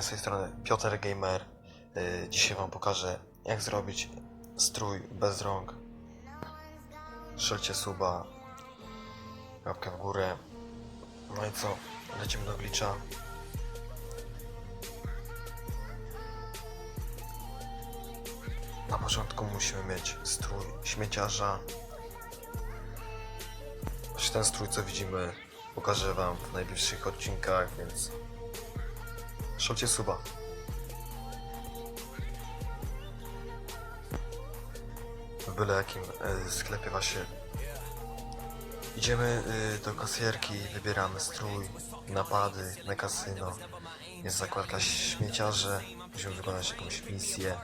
z tej strony Piotr Gamer. Yy, Dzisiaj wam pokażę jak zrobić strój bez rąk. Strzelcie suba, łapkę w górę. No i co? Lecimy do glitcha. Na początku musimy mieć strój śmieciarza. Właśnie ten strój co widzimy pokażę wam w najbliższych odcinkach, więc Szolcie suba. W byle jakim e, sklepie właśnie. Idziemy e, do kasjerki, wybieramy strój, napady na kasyno. Jest zakładka śmieciarze, musimy wykonać jakąś misję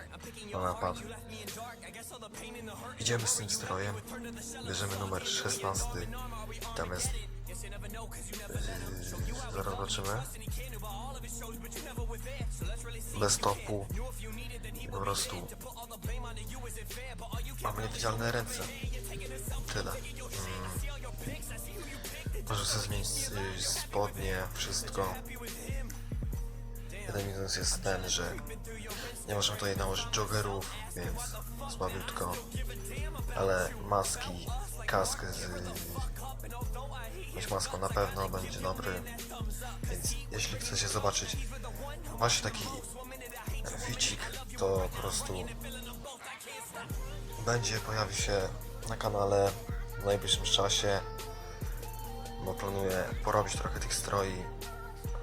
na napad. Idziemy z tym strojem, bierzemy numer 16, tam jest... Yy, zaraz zobaczymy bez topu. Po prostu mamy niewidzialne ręce. Tyle. Mm. Sobie zmienić spodnie, wszystko. Jeden minus jest ten, że nie możemy tutaj nałożyć joggerów, więc słabiutko. Ale maski, kask z jakąś maską na pewno będzie dobry. Więc jeśli chcecie zobaczyć właśnie taki ficik, to po prostu będzie, pojawi się na kanale w najbliższym czasie. Bo planuję porobić trochę tych stroi,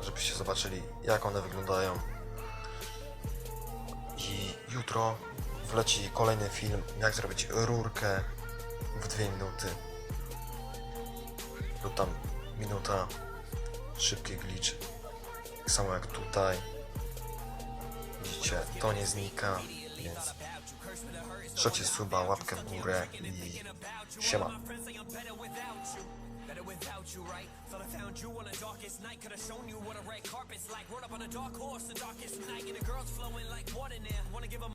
żebyście zobaczyli jak one wyglądają. I jutro wleci kolejny film, jak zrobić rurkę w dwie minuty. Lub tam minuta, szybki glitch. Tak samo jak tutaj. Widzicie, to nie znika, więc szocie suba, łapkę w górę i siema.